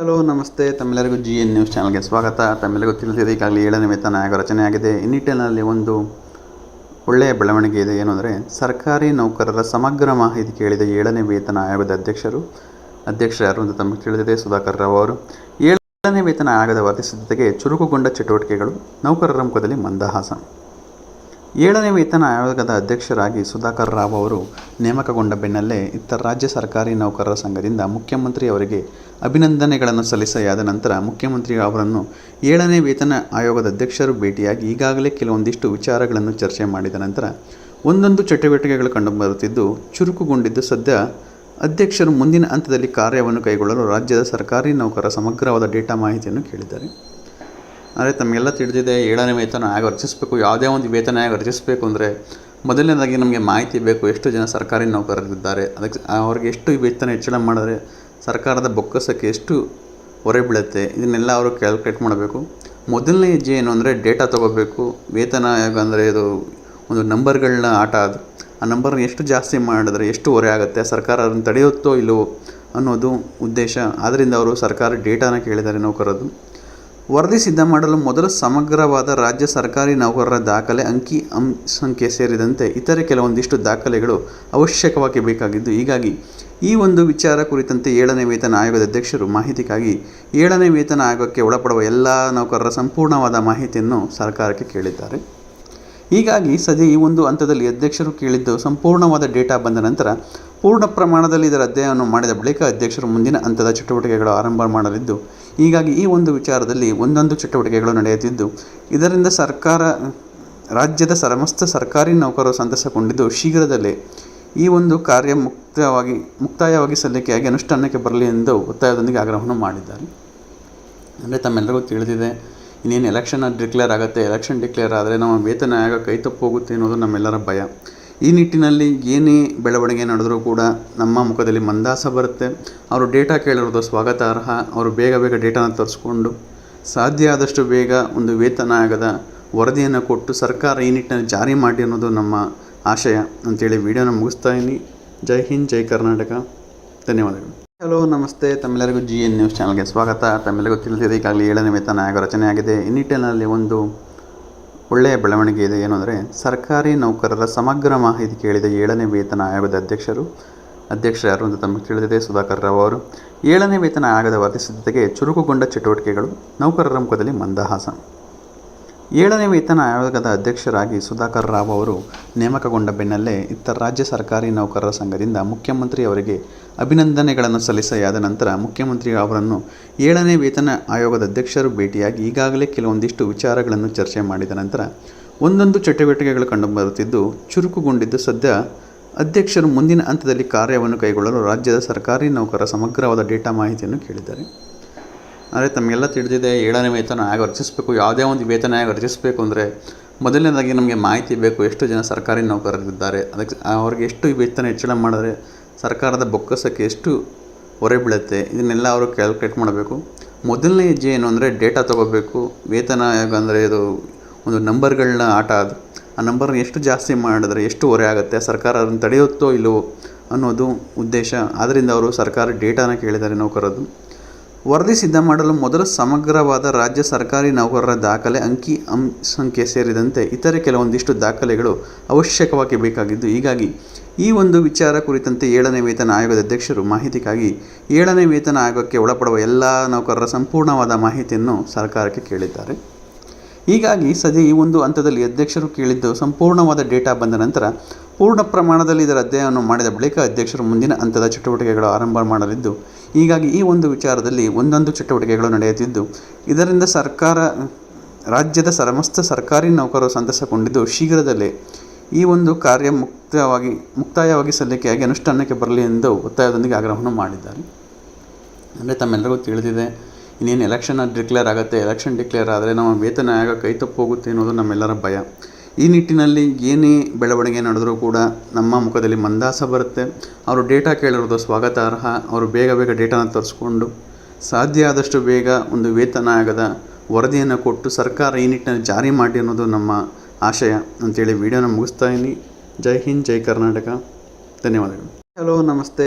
Hello ನಮಸ್ತೆ. ತಮ್ಮೆಲ್ಲರಿಗೂ G N news ಚಾನಲ್ಗೆ ಸ್ವಾಗತ. ತಮ್ಮೆಲ್ಲರಿಗೂ ತಿಳಿದಿದೆ, ಈಗಾಗಲೇ ಏಳನೇ ವೇತನ ಆಯೋಗ ರಚನೆಯಾಗಿದೆ. ಈ ನಿಟ್ಟಿನಲ್ಲಿ ಒಂದು ಒಳ್ಳೆಯ ಬೆಳವಣಿಗೆ ಇದೆ. ಏನು ಅಂದರೆ, ಸರ್ಕಾರಿ ನೌಕರರ ಸಮಗ್ರ ಮಾಹಿತಿ ಕೇಳಿದ ಏಳನೇ ವೇತನ ಆಯೋಗದ ಅಧ್ಯಕ್ಷರು. ಅಧ್ಯಕ್ಷರು ಯಾರು ಅಂತ ತಮಗೆ ತಿಳಿದಿದೆ, ಸುಧಾಕರ್ ರಾವ್ ಅವರು. ಏಳನೇ ವೇತನ ಆಯೋಗದ ವರದಿ ಸಿದ್ಧತೆಗೆ ಚುರುಕುಗೊಂಡ ಚಟುವಟಿಕೆಗಳು ನೌಕರರ ಮುಖದಲ್ಲಿ ಮಂದಹಾಸ. ಏಳನೇ ವೇತನ ಆಯೋಗದ ಅಧ್ಯಕ್ಷರಾಗಿ ಸುಧಾಕರ್ ರಾವ್ ಅವರು ನೇಮಕಗೊಂಡ ಬೆನ್ನಲ್ಲೇ ಇತ್ತ ರಾಜ್ಯ ಸರ್ಕಾರಿ ನೌಕರರ ಸಂಘದಿಂದ ಮುಖ್ಯಮಂತ್ರಿ ಅವರಿಗೆ ಅಭಿನಂದನೆಗಳನ್ನು ಸಲ್ಲಿಸೆಯಾದ ನಂತರ ಮುಖ್ಯಮಂತ್ರಿ ಅವರನ್ನು ಏಳನೇ ವೇತನ ಆಯೋಗದ ಅಧ್ಯಕ್ಷರು ಭೇಟಿಯಾಗಿ ಈಗಾಗಲೇ ಕೆಲವೊಂದಿಷ್ಟು ವಿಚಾರಗಳನ್ನು ಚರ್ಚೆ ಮಾಡಿದ ನಂತರ ಒಂದೊಂದು ಚಟುವಟಿಕೆಗಳು ಕಂಡುಬರುತ್ತಿದ್ದು, ಚುರುಕುಗೊಂಡಿದ್ದು ಸದ್ಯ ಅಧ್ಯಕ್ಷರು ಮುಂದಿನ ಹಂತದಲ್ಲಿ ಕಾರ್ಯವನ್ನು ಕೈಗೊಳ್ಳಲು ರಾಜ್ಯದ ಸರ್ಕಾರಿ ನೌಕರರ ಸಮಗ್ರವಾದ ಡೇಟಾ ಮಾಹಿತಿಯನ್ನು ಕೇಳಿದ್ದಾರೆ. ಆದರೆ ತಮಗೆಲ್ಲ ತಿಳಿದಿದೆ, ಏಳನೇ ವೇತನ ಹೇಗೆ ರಚಿಸಬೇಕು ಯಾವುದೇ ಒಂದು ವೇತನ ಹೇಗೆ ರಚಿಸಬೇಕು ಅಂದರೆ ಮೊದಲನೇದಾಗಿ ನಮಗೆ ಮಾಹಿತಿ ಬೇಕು, ಎಷ್ಟು ಜನ ಸರ್ಕಾರಿ ನೌಕರರಿದ್ದಾರೆ. ಅದಕ್ಕೆ ಅವ್ರಿಗೆ ಎಷ್ಟು ವೇತನ ಹೆಚ್ಚಳ ಮಾಡಿದ್ರೆ ಸರ್ಕಾರದ ಬೊಕ್ಕಸಕ್ಕೆ ಎಷ್ಟು ಹೊರೆ ಬೀಳುತ್ತೆ, ಇದನ್ನೆಲ್ಲ ಅವರು ಕ್ಯಾಲ್ಕುಲೇಟ್ ಮಾಡಬೇಕು. ಮೊದಲನೇ ಹೆಜ್ಜೆ ಏನು ಅಂದರೆ ಡೇಟಾ ತೊಗೋಬೇಕು. ವೇತನ ಆಯೋಗ ಅಂದರೆ ಇದು ಒಂದು ನಂಬರ್ಗಳನ್ನ ಆಟ ಅದು. ಆ ನಂಬರ್ನ ಎಷ್ಟು ಜಾಸ್ತಿ ಮಾಡಿದ್ರೆ ಎಷ್ಟು ಹೊರೆ ಆಗುತ್ತೆ, ಸರ್ಕಾರ ಅದನ್ನು ತಡೆಯುತ್ತೋ ಇಲ್ಲವೋ ಅನ್ನೋದು ಉದ್ದೇಶ. ಆದ್ದರಿಂದ ಅವರು ಸರ್ಕಾರ ಡೇಟಾನ ಕೇಳಿದ್ದಾರೆ ನೌಕರದ್ದು ವರದಿ ಸಿದ್ಧ ಮಾಡಲು ಮೊದಲು ಸಮಗ್ರವಾದ ರಾಜ್ಯ ಸರ್ಕಾರಿ ನೌಕರರ ದಾಖಲೆ, ಅಂಕಿ, ಅಂ ಸಂಖ್ಯೆ ಸೇರಿದಂತೆ ಇತರೆ ಕೆಲವೊಂದಿಷ್ಟು ದಾಖಲೆಗಳು ಅವಶ್ಯಕವಾಗಿ ಬೇಕಾಗಿದ್ದು, ಹೀಗಾಗಿ ಈ ಒಂದು ವಿಚಾರ ಕುರಿತಂತೆ ಏಳನೇ ವೇತನ ಆಯೋಗದ ಅಧ್ಯಕ್ಷರು ಮಾಹಿತಿಗಾಗಿ ಏಳನೇ ವೇತನ ಆಯೋಗಕ್ಕೆ ಒಳಪಡುವ ಎಲ್ಲ ನೌಕರರ ಸಂಪೂರ್ಣವಾದ ಮಾಹಿತಿಯನ್ನು ಸರ್ಕಾರಕ್ಕೆ ಕೇಳಿದ್ದಾರೆ. ಹೀಗಾಗಿ ಸದ್ಯ ಈ ಒಂದು ಹಂತದಲ್ಲಿ ಅಧ್ಯಕ್ಷರು ಕೇಳಿದ್ದು ಸಂಪೂರ್ಣವಾದ ಡೇಟಾ ಬಂದ ನಂತರ ಪೂರ್ಣ ಪ್ರಮಾಣದಲ್ಲಿ ಇದರ ಅಧ್ಯಯನವನ್ನು ಮಾಡಿದ ಬಳಿಕ ಅಧ್ಯಕ್ಷರು ಮುಂದಿನ ಹಂತದ ಚಟುವಟಿಕೆಗಳು ಆರಂಭ ಮಾಡಲಿದ್ದು, ಹೀಗಾಗಿ ಈ ಒಂದು ವಿಚಾರದಲ್ಲಿ ಒಂದೊಂದು ಚಟುವಟಿಕೆಗಳು ನಡೆಯುತ್ತಿದ್ದು, ಇದರಿಂದ ಸರ್ಕಾರ, ರಾಜ್ಯದ ಸಮಸ್ತ ಸರ್ಕಾರಿ ನೌಕರರು ಸಂತಸಗೊಂಡಿದ್ದು ಶೀಘ್ರದಲ್ಲೇ ಈ ಒಂದು ಕಾರ್ಯ ಮುಕ್ತವಾಗಿ, ಮುಕ್ತಾಯವಾಗಿ ಸಲ್ಲಿಕೆಯಾಗಿ ಅನುಷ್ಠಾನಕ್ಕೆ ಬರಲಿ ಎಂದು ಒತ್ತಾಯದೊಂದಿಗೆ ಆಗ್ರಹವನ್ನು ಮಾಡಿದ್ದಾರೆ. ಅಂದರೆ ತಮ್ಮೆಲ್ಲರಿಗೂ ತಿಳಿದಿದೆ ಇನ್ನೇನು ಎಲೆಕ್ಷನ್ ಡಿಕ್ಲೇರ್ ಆಗುತ್ತೆ ಎಲೆಕ್ಷನ್ ಡಿಕ್ಲೇರ್ ಆದರೆ ನಮ್ಮ ವೇತನ ಆಯೋಗ ಕೈ ತಪ್ಪೋಗುತ್ತೆ ಅನ್ನೋದು ನಮ್ಮೆಲ್ಲರ ಭಯ. ಈ ನಿಟ್ಟಿನಲ್ಲಿ ಏನೇ ಬೆಳವಣಿಗೆ ನಡೆದರೂ ಕೂಡ ನಮ್ಮ ಮುಖದಲ್ಲಿ ಮಂದಾಸ ಬರುತ್ತೆ. ಅವರು ಡೇಟಾ ಕೇಳಿರೋದು ಸ್ವಾಗತಾರ್ಹ ಅವರು ಬೇಗ ಬೇಗ ಡೇಟಾನ ತರಿಸ್ಕೊಂಡು ಸಾಧ್ಯ ಆದಷ್ಟು ಬೇಗ ಒಂದು ವೇತನ ಆಗದ ವರದಿಯನ್ನು ಕೊಟ್ಟು ಸರ್ಕಾರ ಈ ನಿಟ್ಟಿನಲ್ಲಿ ಜಾರಿ ಮಾಡಿ ಅನ್ನೋದು ನಮ್ಮ ಆಶಯ. ಅಂತೇಳಿ ವಿಡಿಯೋನ ಮುಗಿಸ್ತಾ ಇದ್ದೀನಿ. ಜೈ ಹಿಂದ್, ಜೈ ಕರ್ನಾಟಕ. ಧನ್ಯವಾದಗಳು. ಹಲೋ, ನಮಸ್ತೆ. ತಮ್ಮೆಲ್ಲರಿಗೂ ಜಿ ಎನ್ ನ್ಯೂಸ್ ಚಾನಲ್ಗೆ ಸ್ವಾಗತ. ತಮ್ಮೆಲ್ಲರಿಗೂ ತಿಳಿದಿದೆ, ಈಗಾಗಲೇ ಏಳನೇ ವೇತನ ಆಯೋಗ ರಚನೆಯಾಗಿದೆ. ಈ ನಿಟ್ಟಿನಲ್ಲಿ ಒಂದು ಒಳ್ಳೆಯ ಬೆಳವಣಿಗೆ ಇದೆ. ಏನು ಅಂದರೆ, ಸರ್ಕಾರಿ ನೌಕರರ ಸಮಗ್ರ ಮಾಹಿತಿ ಕೇಳಿದ ಏಳನೇ ವೇತನ ಆಯೋಗದ ಅಧ್ಯಕ್ಷರು ಅಧ್ಯಕ್ಷರು ಯಾರು ಅಂತ ತಮಗೆ ತಿಳಿದಿದೆ, ಸುಧಾಕರ್ ರಾವ್ ಅವರು. ಏಳನೇ ವೇತನ ಆಯೋಗದ ವರದಿ ಸಿದ್ಧತೆಗೆ ಚುರುಕುಗೊಂಡ ಚಟುವಟಿಕೆಗಳು ನೌಕರರ ಮುಖದಲ್ಲಿ ಮಂದಹಾಸ. ಏಳನೇ ವೇತನ ಆಯೋಗದ ಅಧ್ಯಕ್ಷರಾಗಿ ಸುಧಾಕರ್ ರಾವ್ ಅವರು ನೇಮಕಗೊಂಡ ಬೆನ್ನಲ್ಲೇ ಇತ್ತ ರಾಜ್ಯ ಸರ್ಕಾರಿ ನೌಕರರ ಸಂಘದಿಂದ ಮುಖ್ಯಮಂತ್ರಿ ಅವರಿಗೆ ಅಭಿನಂದನೆಗಳನ್ನು ಸಲ್ಲಿಸೆಯಾದ ನಂತರ ಮುಖ್ಯಮಂತ್ರಿ ಅವರನ್ನು ಏಳನೇ ವೇತನ ಆಯೋಗದ ಅಧ್ಯಕ್ಷರು ಭೇಟಿಯಾಗಿ ಈಗಾಗಲೇ ಕೆಲವೊಂದಿಷ್ಟು ವಿಚಾರಗಳನ್ನು ಚರ್ಚೆ ಮಾಡಿದ ನಂತರ ಒಂದೊಂದು ಚಟುವಟಿಕೆಗಳು ಕಂಡುಬರುತ್ತಿದ್ದು, ಚುರುಕುಗೊಂಡಿದ್ದು ಸದ್ಯ ಅಧ್ಯಕ್ಷರು ಮುಂದಿನ ಹಂತದಲ್ಲಿ ಕಾರ್ಯವನ್ನು ಕೈಗೊಳ್ಳಲು ರಾಜ್ಯದ ಸರ್ಕಾರಿ ನೌಕರರ ಸಮಗ್ರವಾದ ಡೇಟಾ ಮಾಹಿತಿಯನ್ನು ಕೇಳಿದ್ದಾರೆ. ಆದರೆ ತಮಗೆಲ್ಲ ತಿಳಿದಿದೆ, ಏಳನೇ ವೇತನ ಹೇಗೆ ರಚಿಸಬೇಕು ಯಾವುದೇ ಒಂದು ವೇತನ ಹೇಗೆ ರಚಿಸಬೇಕು ಅಂದರೆ ಮೊದಲನೇದಾಗಿ ನಮಗೆ ಮಾಹಿತಿ ಬೇಕು, ಎಷ್ಟು ಜನ ಸರ್ಕಾರಿ ನೌಕರರಿದ್ದಾರೆ. ಅದಕ್ಕೆ ಅವ್ರಿಗೆ ಎಷ್ಟು ವೇತನ ಹೆಚ್ಚಳ ಮಾಡಿದ್ರೆ ಸರ್ಕಾರದ ಬೊಕ್ಕಸಕ್ಕೆ ಎಷ್ಟು ಹೊರೆ ಬೀಳುತ್ತೆ? ಇದನ್ನೆಲ್ಲ ಅವರು ಕ್ಯಾಲ್ಕುಲೇಟ್ ಮಾಡಬೇಕು. ಮೊದಲನೇ ಹೆಜ್ಜೆ ಏನು ಅಂದರೆ ಡೇಟಾ ತೊಗೋಬೇಕು. ವೇತನ ಅಂದರೆ ಇದು ಒಂದು ನಂಬರ್ಗಳನ್ನ ಆಟ ಅದು. ಆ ನಂಬರ್ನ ಎಷ್ಟು ಜಾಸ್ತಿ ಮಾಡಿದ್ರೆ ಎಷ್ಟು ಹೊರೆ ಆಗುತ್ತೆ? ಸರ್ಕಾರ ಅದನ್ನು ತಡೆಯುತ್ತೋ ಇಲ್ಲವೋ ಅನ್ನೋದು ಉದ್ದೇಶ. ಆದ್ದರಿಂದ ಅವರು ಸರ್ಕಾರ ಡೇಟಾನ ಕೇಳಿದ್ದಾರೆ ನೌಕರದ್ದು ವರದಿ ಸಿದ್ಧ ಮಾಡಲು ಮೊದಲು ಸಮಗ್ರವಾದ ರಾಜ್ಯ ಸರ್ಕಾರಿ ನೌಕರರ ದಾಖಲೆ, ಅಂಕಿ, ಅಂ ಸಂಖ್ಯೆ ಸೇರಿದಂತೆ ಇತರೆ ಕೆಲವೊಂದಿಷ್ಟು ದಾಖಲೆಗಳು ಅವಶ್ಯಕವಾಗಿ ಬೇಕಾಗಿದ್ದು, ಹೀಗಾಗಿ ಈ ಒಂದು ವಿಚಾರ ಕುರಿತಂತೆ ಏಳನೇ ವೇತನ ಆಯೋಗದ ಅಧ್ಯಕ್ಷರು ಮಾಹಿತಿಗಾಗಿ ಏಳನೇ ವೇತನ ಆಯೋಗಕ್ಕೆ ಒಳಪಡುವ ಎಲ್ಲ ನೌಕರರ ಸಂಪೂರ್ಣವಾದ ಮಾಹಿತಿಯನ್ನು ಸರ್ಕಾರಕ್ಕೆ ಕೇಳಿದ್ದಾರೆ. ಹೀಗಾಗಿ ಸದ್ಯ ಈ ಒಂದು ಹಂತದಲ್ಲಿ ಅಧ್ಯಕ್ಷರು ಕೇಳಿದ್ದು ಸಂಪೂರ್ಣವಾದ ಡೇಟಾ ಬಂದ ನಂತರ ಪೂರ್ಣ ಪ್ರಮಾಣದಲ್ಲಿ ಇದರ ಅಧ್ಯಯನವನ್ನು ಮಾಡಿದ ಬಳಿಕ ಅಧ್ಯಕ್ಷರು ಮುಂದಿನ ಹಂತದ ಚಟುವಟಿಕೆಗಳು ಆರಂಭ ಮಾಡಲಿದ್ದು ಹೀಗಾಗಿ ಈ ಒಂದು ವಿಚಾರದಲ್ಲಿ ಒಂದೊಂದು ಚಟುವಟಿಕೆಗಳು ನಡೆಯುತ್ತಿದ್ದು, ಇದರಿಂದ ಸರ್ಕಾರ, ರಾಜ್ಯದ ಸಮಸ್ತ ಸರ್ಕಾರಿ ನೌಕರರು ಸಂತಸಗೊಂಡಿದ್ದು ಶೀಘ್ರದಲ್ಲೇ ಈ ಒಂದು ಕಾರ್ಯ ಮುಕ್ತವಾಗಿ, ಮುಕ್ತಾಯವಾಗಿ ಸಲ್ಲಿಕೆಯಾಗಿ ಅನುಷ್ಠಾನಕ್ಕೆ ಬರಲಿ ಎಂದು ಒತ್ತಾಯದೊಂದಿಗೆ ಆಗ್ರಹವನ್ನು ಮಾಡಿದ್ದಾರೆ. ಅಂದರೆ ತಮ್ಮೆಲ್ಲರಿಗೂ ತಿಳಿದಿದೆ, ಇನ್ನೇನು ಎಲೆಕ್ಷನ್ ಡಿಕ್ಲೇರ್ ಆಗುತ್ತೆ ಎಲೆಕ್ಷನ್ ಡಿಕ್ಲೇರ್ ಆದರೆ ನಮ್ಮ ವೇತನ ಆಯೋಗ ಕೈ ತಪ್ಪು ಹೋಗುತ್ತೆ ಅನ್ನೋದು ನಮ್ಮೆಲ್ಲರ ಭಯ. ಈ ನಿಟ್ಟಿನಲ್ಲಿ ಏನೇ ಬೆಳವಣಿಗೆ ನಡೆದರೂ ಕೂಡ ನಮ್ಮ ಮುಖದಲ್ಲಿ ಮಂದಾಸ ಬರುತ್ತೆ. ಅವರು ಡೇಟಾ ಕೇಳಿರೋದು ಸ್ವಾಗತಾರ್ಹ ಅವರು ಬೇಗ ಬೇಗ ಡೇಟಾನ ತರಿಸ್ಕೊಂಡು ಸಾಧ್ಯ ಆದಷ್ಟು ಬೇಗ ಒಂದು ವೇತನ ಆಗದ ವರದಿಯನ್ನು ಕೊಟ್ಟು ಸರ್ಕಾರ ಈ ನಿಟ್ಟಿನಲ್ಲಿ ಜಾರಿ ಮಾಡಿ ಅನ್ನೋದು ನಮ್ಮ ಆಶಯ ಅಂತೇಳಿ ವಿಡಿಯೋನ ಮುಗಿಸ್ತಾ ಇದ್ದೀನಿ. ಜೈ ಹಿಂದ್, ಜೈ ಕರ್ನಾಟಕ. ಧನ್ಯವಾದಗಳು. ಹಲೋ, ನಮಸ್ತೆ.